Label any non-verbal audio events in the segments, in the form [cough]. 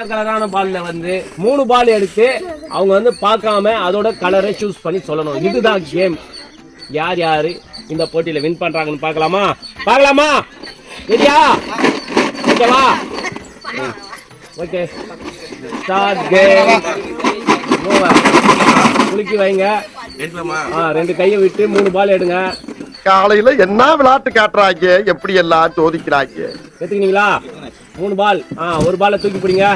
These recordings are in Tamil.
கலர் கலரான பால்ல வந்து மூணு பால் எடுத்து அவங்க வந்து பார்க்காம அதோட கலரை சூஸ் பண்ணி சொல்லணும். இதுதான் கேம் யார் யாரு இந்த போட்டியில வின் பண்றாங்கன்னு பார்க்கலாமா? பார்க்கலாமா? சரியா ஓகேவா? ஓகே. ஸ்டார்ட் கேம் குலுக்கி வைங்க. ஆ ரெண்டு கையை விட்டு மூணு பால் எடுங்க. காலையில என்ன விளையாட்டு காட்டுறாங்க? எப்படி எல்லாம் சோதிக்கிறாங்க? எடுத்துக்கினீங்களா? மூணு பால். ஆ ஒரு பாலை தூக்கி பிடிங்க.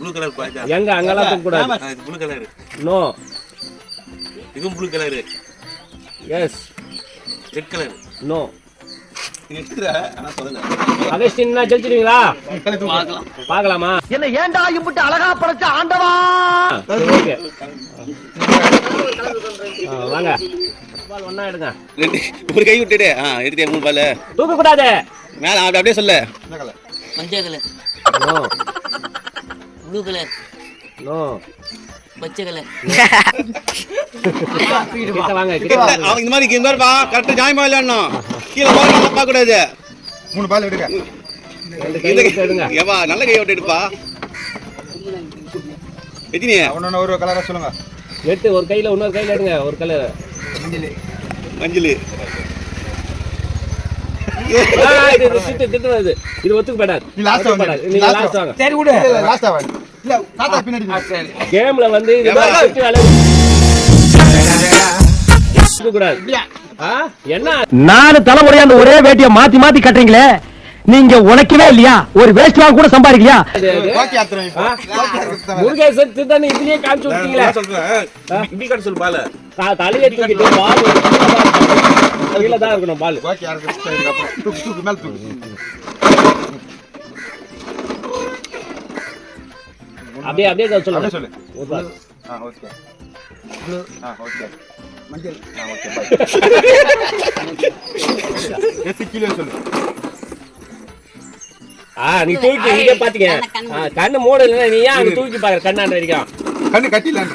ப்ளூ கலர் பாய்ச்சா எங்க அங்கெல்லாம் தூக்க கூடாது இது ப்ளூ கலர் நோ இதுவும் blue colour yes red colour no பார்க்கலாமா. என்ன ஏன்டா இம்புட்டு அழகா படைச்ச ஆண்டவா? வாங்க. பால் ஒண்ணா எடுங்க. ரெண்டு ஒரு கை விட்டுடு. ஆ எடுத்தே மூணு பால். தூக்க கூடாது மேல அப்படி அப்படியே சொல்லு. மஞ்சள் colour. No blue colour no பச்சை கலர் கிட்ட வாங்க கிட்ட வாங்க. அவன் இந்த மாதிரி இந்த மாதிரி பா கரெக்டா ஜாயின் விளையாடணும் கீழே போக நல்லா பார்க்க கூடாது மூணு பால் எடுக்க ஏவா நல்ல கை விட்டு எடுப்பா. எத்தினி ஒன்னு ஒரு கலரா சொல்லுங்க. எட்டு ஒரு கையில இன்னொரு கையில எடுங்க ஒரு கலர் மஞ்சள். இது திட்டு திட்டு வருது இது ஒத்துக்க போடாது நீ last ஒத்துக்க வாங்க. போடாது. நீங்க லாஸ்ட் வாங்க சரி விடு லாஸ்ட் ஆவா இல்ல தாத்தா பின்னாடி வா. கேம்ல வந்து இது திட்டு கூடாது? என்ன நாலு தலைமுறையா அந்த ஒரே வேட்டியை மாத்தி மாத்தி கட்டுறீங்களே நீங்க உழைக்கவே இல்லையா ஒரு வேஸ்ட் வாங்க கூட சம்பாதிக்கலையா. முருகேசன் இதுலயே காமிச்சு விட்டீங்களே இப்படி காட்ட சொல்லு பால த- தலையை தூக்கிட்டு பால் கீழே தான் இருக்கணும் பால். வாக்கி ஆத்துறோம். இதுக்கப்புறம் தூக்கு தூக்கு மேல தூக்கு. அப்படியே அப்படியே அப்படியே சொல்லுங்க சொல்லு. ஒரு பால். ஆ ஓகே. ஆ ஓகே. மஞ்சள். ஆ ஓகே பை எட்டு கிலோ சொல்லு. ஆ நீ தூக்கி இங்க பாத்தீங்க. ஆ, கண்ணு மூட. இல்லைன்னா நீ ஏன் அங்க தூக்கி பாக்குற? கண்ணாண்ட வரைக்கும். கண்ணு கட்டிடலாம்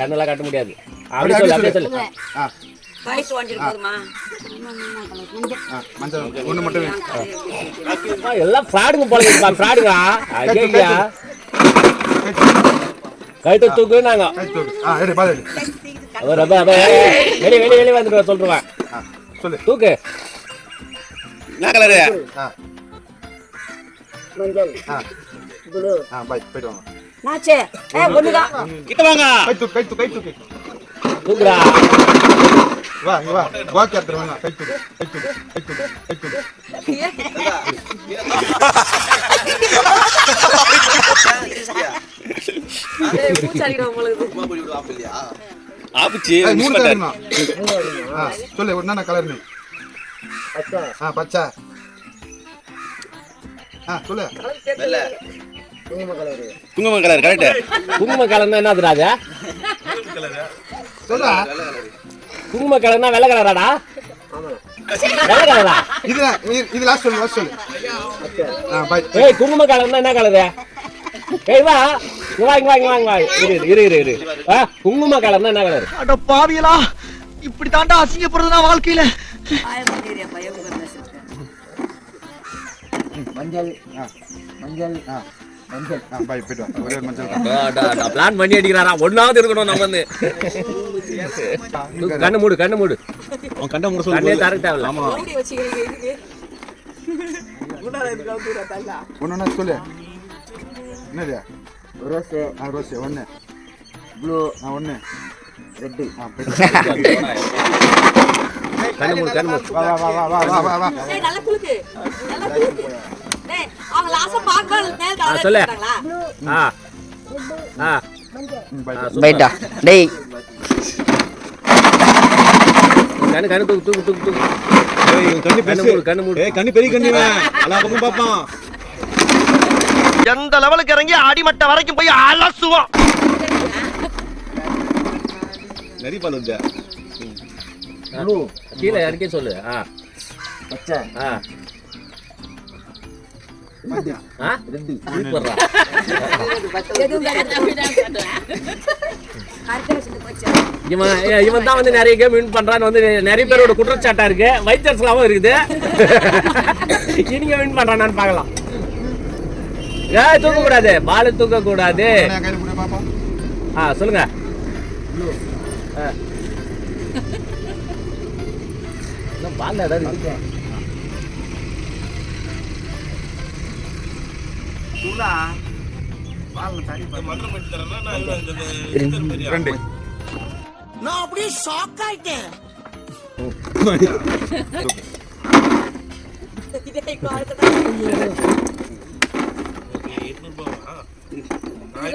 கண்ணெல்லாம் கட்ட முடியாது. அப்படியே சொல்லு அப்படியே சொல்லு. ஆ. வயசு வாங்கிட்டு போதுமா மஞ்சள் ஒன்று மட்டும் வேணும். ஆ, எல்லாம் ஃப்ராடுங்க போல இருக்கா ஃப்ராடுங்க. ஐயா கைட்டு தூக்கு. நாங்க அவர் அப்ப வெளியே வெளியே வெளியே வந்துட்டு சொல்றேன் ஆ சொல்லு. தூக்கு. என்ன கலரு? ஆ. மஞ்சள். ஆ. ப்ளூ. ஆ பை போயிட்டு வாங்க. நாச்சே ஏ ஒண்ணுதான். கிட்ட வாங்க. கை தூக்கு கை தூக்கு கை தூக்கு. தூக்குடா. வா இங்க வா. வாக்கி ஆத்துறோம் வேணாம் கை தூக்கு கை தூக்கு கை தூக்கு கை தூக்கு ஆப்பிச்சு ஏய், மூணு கலர் சொல்லு என்னென்ன கலர் நீ ஆ பச்சை. ஆ சொல்லு. குங்குமம் கலர் கரெக்ட் குங்கும கலர்னா என்னதுடா அது சொல்றா குங்கும கலர்னா வெள்ளை கலராடா? வெள்ளை கலரா? இது இது- லாஸ்ட் சொல்லு லாஸ்ட் சொல்லு. ஏய் குங்கும கலர்னா என்ன கலரு? ஏய் வா. இங்க வா இங்க வா இங்க வா இங்க வா. இரு இரு இரு இரு ஆ குங்கும கலர்னா என்ன கலர்? அட பாவியலா இப்படி தாண்டா அசிங்கப்படுறதுனா வாழ்க்கையில. மஞ்சள் மஞ்சள் ஆ. பிளான் பண்ணி அடிக்கிறாரா? ஒண்ணாவது இருக்கணும் நம்ம வந்து. கண்ணு மூடு கண்ணு மூடு. அவன் கண்ணே சொல்லு தேவையில்ல ஆமா. ஒன்று சொல்லு. என்னது? ரோஸு. ஆ ரோஸ். ஒன்று ப்ளூ. ஆ ரெட்டு. வா. கண்ணு மூடு கண்ணு மூடு. வா வா வா வா வா வா நல்ல குளுக்கு டேய் அவங்க லாஸ்டா பாக்கவே மேல் ஆ, கலர் சொல்லு. ஆ. ஆ. பைட்டா. டேய். கண்ணு கண்ணு தூக்கு தூக்கு தூக்கு தூக்கு. கண்ணு பெருசு. மூடு கண்ணு மூடு. ஏய் கண்ணு பெரிய கண்ணு. எல்லா பக்கமும் பார்ப்பான். எந்த லெவலுக்கு இறங்கி அடிமட்ட வரைக்கும் போய் அலசுவோம்? நிறைய பால் வருது ஆ, கீழே இறக்கி சொல்லு. ஆ. பச்சை. ஆ. இவன் இவன் தான் வந்து நிறைய கேம் வின் பண்றான்னு வந்து நிறைய பேரோட குற்றச்சாட்டா இருக்கு. வைத்தர்ஸ்லாவும் இருக்குது. இனிங்க வின் பண்றானான்னு பார்க்கலாம். ஏய் தூக்க கூடாது பால் தூக்க கூடாது ஆ சொல்லுங்க. பால் ஏதாவது ரெண்டு நான் அப்படியே ஷாக் ஆயிட்டேன் இதே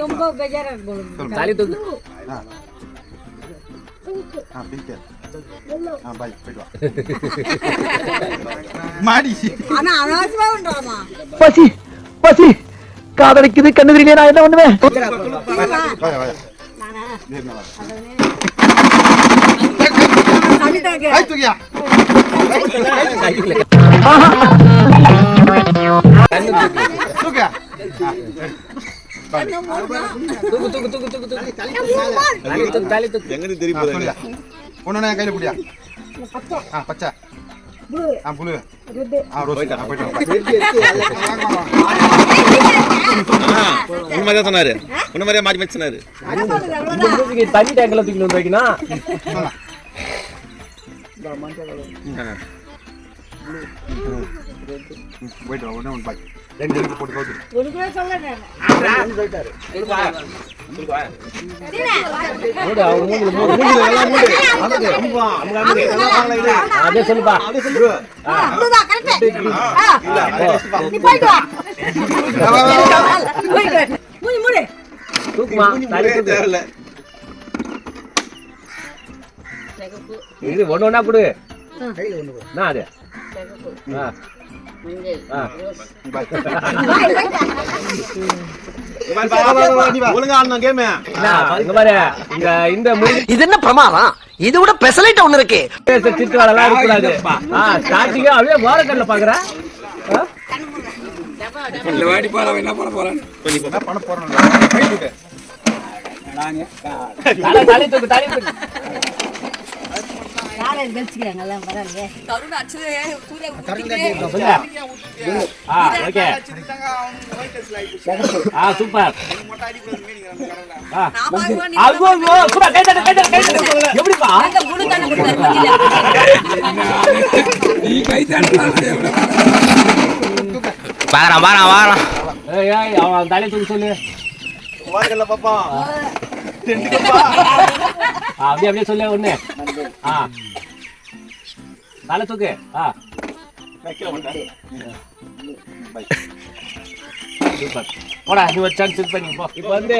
ரொம்ப பெஜாரா இருக்கு தலை தூக்கு ஆ பிங்க ஆ பாய் போயிட்டு வா மாடி ஆனா அனாவசியமா பண்றாமா பசி பசி காதலிக்குது கண்ணு தெரியல நான் என்ன பண்ணுவேன்? என் கையில குடியா ஆ பச்சை. ஆ புளு ஆ ரோஸ் ஆ போயிட்டு வா உங்க மாதிரி தான் சொன்னாரு உன்ன மாதிரியே மாற்றி மாற்றி சொன்னாரு தண்ணி டேங்க்ல தூக்கி வந்து வைக்கணும் சொல்லலாம். போயிட்டு பாய் ரெண்டு எடுத்து போட்டு அதே சொல்லுப்பா அவ்வளவுதான் கரெக்ட் நீ போயிட்டு வா போயிட்டு வா. மூடி மூடி தூக்குமா தூக்கு இது ஒண்ணு ஒண்ணா கொடு என்ன அது ஆ. இது என்ன பிரமாதம்? இது விட பெசலைட் ஒண்ணு இருக்கு. திட்டு வேலைலாம் இருக்கக்கூடாது ஸ்டார்டிங்க அப்படியே வாரக்கல்ல பாக்குற? என்ன பண்ண தலை தூக்கு தலை தூக்கு. யாரை கழிச்சுக்கிறாங்க எல்லாம் பரவாயில்லையே சொல்லு. ஆ ஓகே. ஆ சூப்பர். எப்படிப்பா? வாங்கலாம் வாங்கலாம் ஏய், ஏய், அவன் தலை தூக்கு சொல்லு. வாங்கல பாப்பா. அப்படியே அப்படியே சொல்லு ஒண்ணு ஆ தலை தூக்கு ஆ சூப்பர் போடா நீ ஒரு சான்ஸ் இது பண்ணி போ இப்போ வந்து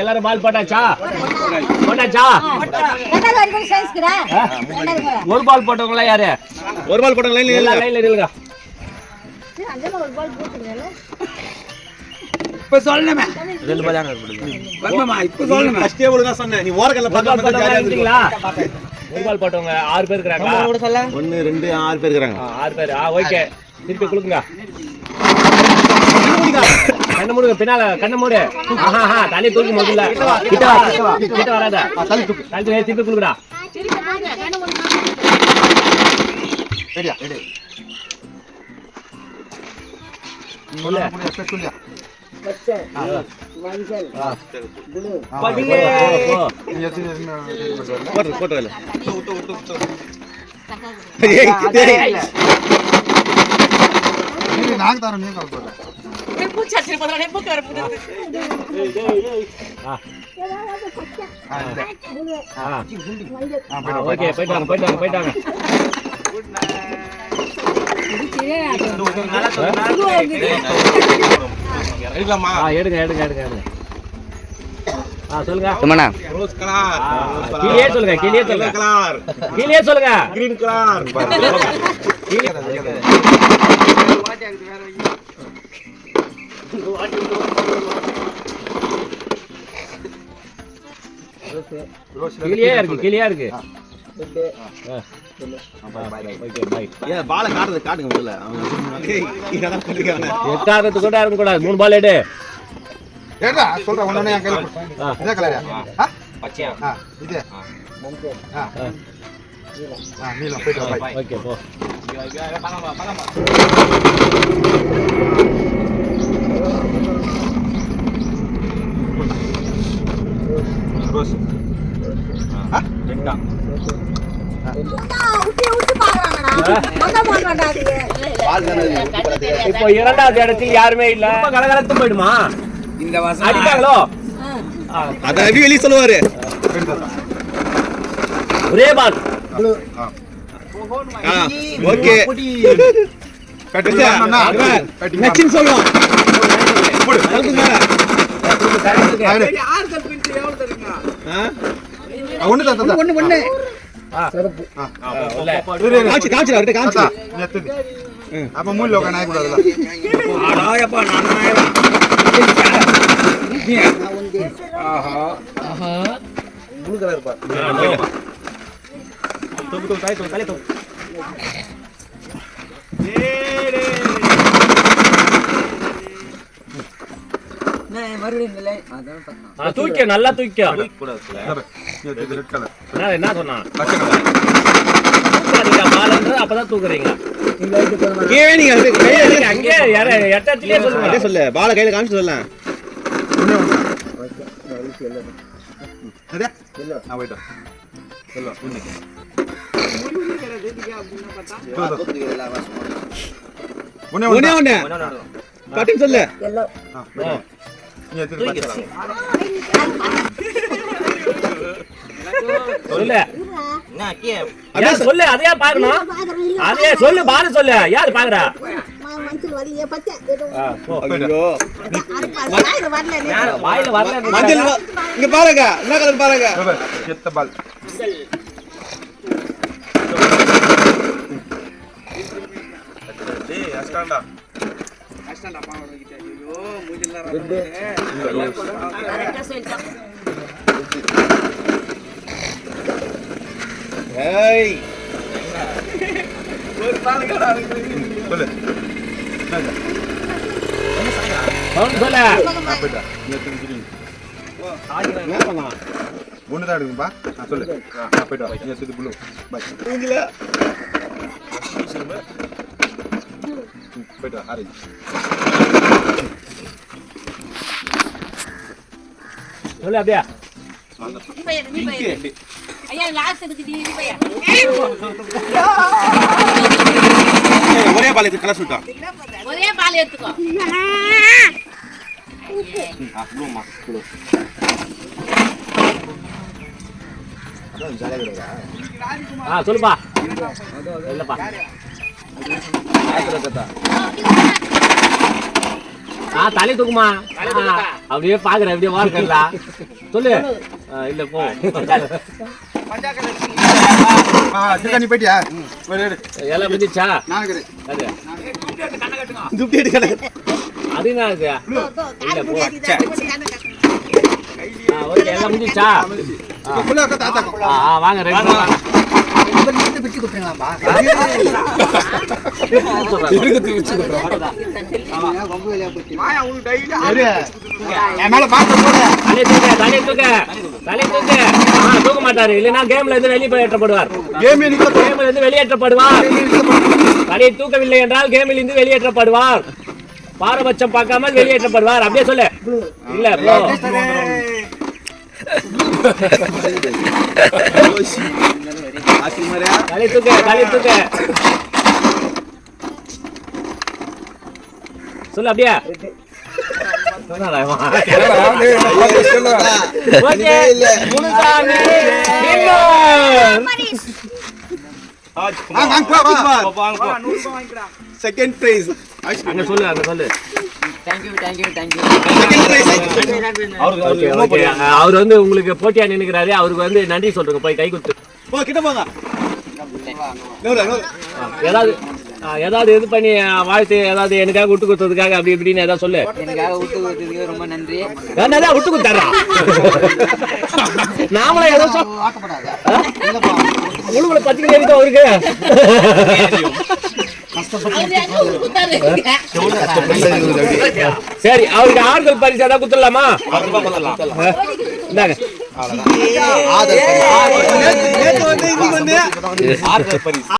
எல்லாரும் பால் போட்டாச்சா போட்டாச்சா ஒரு பால் போட்டவங்களா யாரு ஒரு பால் போட்ட லைன்ல எல்லா இல்ல லைன்ல நில்லுங்க ரெண்டு பால் தானே இருக்கு ஃபர்ஸ்டே ஒழுங்கா சொன்னேன். நீ ஓரக்கல்ல போட்டவங்க பால் போட்டவங்க ஆறு பேர் இருக்கிறாங்களா? ஒன்னு ரெண்டு ஆறு பேர் இருக்காங்க ஆ, ஆறு பேர். ஆ ஓகே. திருப்பி கொடுக்குங்க கண்ணு மூடுங்க. பின்னால கண்ணு மூடு. ஆஹா தண்ணி தூக்கி முதல்ல கிட்ட வா கிட்ட வராத. தள்ளி தூக்கு. தள்ளி தூக்கி திருப்பி கொடுக்குறா ரெடியா ரெடி. சொல்லு. சொல்லியா? ஆ. ஆ. போயிட்டு வா, ஓகே போயிட்டு வாங்க போயிட்டு வாங்க போயிட்டு வாங்க. எடுக்கலாமா? ஆ எடுங்க எடுங்க எடுங்க எடுங்க. ஆ சொல்லுங்க. சும்மாண்ணா. ரோஸ் கலர் ஆ, கீழே சொல்லுங்க கீழே சொல்லுங்க. கலர் கீழே சொல்லுங்க. கிரீன் கலர் ரோஸ் கீழே இருக்கு கீழே இருக்கு. எட்டாவது கூட இருக்கு கூட மூணு பால் எடு. ஏடா சொல்றேன் ஒண்ணு என் கையில இதே கலரா பச்சையா? இது. நீலம் போயிட்டு ஓகே போ. Thank you. இப்போ இரண்டாவது இடத்தில் யாருமே இல்ல. கலகலத்து போயிடுமா? இந்த வருஷம் அடிப்பாங்களோ? ஆ, அத ரவி வெளிய சொல்லுவாரு. ஒரே பால். ஓகே. நச்சின் சொல்லுவான் போடு ஆயிடு ஒண்ணு தான் தான் ஒண்ணு ஒண்ணு. இல்ல. காமிச்சு காமிச்சு. அவர்கிட்ட நெத்துது அப்ப மூணுல உட்காந்து ஆய கூடாதுல தூக்கு, தூக்கு, தலை தூக்கு, தலை தூக்கு. மறுபடியும் இல்லை அதான் பார்த்தோம் ஆ, தூக்கியோ நல்லா தூக்கியோ என்ன பால்ன்றது அப்பதான் தூக்குறீங்க. சொல்லு பால கையில காமிச்சு சொல்லு. ஒண்ணு. ஒண்ணு. பட்டுன்னு சொல்லு. சொல்லு. என்ன கே அதான் சொல்லு அதையா பாக்கணும்? அதே சொல்லு பாரு சொல்லு. யாரு பாக்குறா? இங்க பாருங்க. என்ன கலர் பால். ஆ போயிட்டா நீ எடுத்து கிரீன் என்ன பண்ணா ஒன்று தான் எடுக்கும்பா ஆ சொல்லு ஆ போயிட்டா நீ எடுத்து ப்ளூ பை போயிட்டா ஆரஞ்சு சொல்லு அப்படியே. ஒரே பால் இது கலர் சுட்டா. ஒரே பால் எடுத்துக்கோ சொல்லுப்பா. இல்லப்பா. ஆ தலை தூக்குமா? அப்படியே பாக்குறேன் அப்படியே வார்க்கல சொல்லு. இல்ல போ. போயிட்டியா? எல்லாம் இருக்கிறேன் அது. என்ன இருக்கு இல்ல போ. ஆ, ஓகே எல்லாம் முடிஞ்சிச்சா? ஃபுல்லா உட்காந்து மேல பாத்து போடு. தலை தூக்க தலை தூக்க தலை தூக்க. ஆ தூக்க மாட்டாரு. இல்லைன்னா கேம்ல இருந்து வெளியே வெளியேற்றப்படுவார் கேமில் இருந்து வெளியேற்றப்படுவார் தலை தூக்கவில்லை என்றால் கேமில் இருந்து வெளியேற்றப்படுவார் பாரபட்சம் பார்க்காமல் வெளியேற்றப்படுவார் அப்படியே சொல்லு. இல்ல bro. தலை தூக்க தலை தூக்க. சொல்லு அப்படியே. செகண்ட் பிரைஸ் அங்க சொல்லு அங்க சொல்லு. அவர் வந்து உங்களுக்கு போட்டியா நினைக்கிறாரு அவருக்கு வந்து நன்றி சொல்றேங்க. போய் கை கொடுத்து. போ கிட்ட போங்க. ஏதாவது ஏதாவது இது பண்ணி வாழ்த்து ஏதாவது எனக்காக விட்டு கொடுத்ததுக்காக அப்படி இப்படின்னு ஏதாவது சொல்லு. எனக்காக விட்டு கொடுத்ததுக்கு ரொம்ப நன்றி. என்னதான் விட்டு கொடுத்தாரா [laughs] நாமளும் ஏதோ முழுகுல பத்து கிலோ அவருக்கு சரி அவருக்கு ஆறுதல் பரிசு ஏதாவது குத்துடலாமா இந்தாங்க. இன்னைக்கு வந்து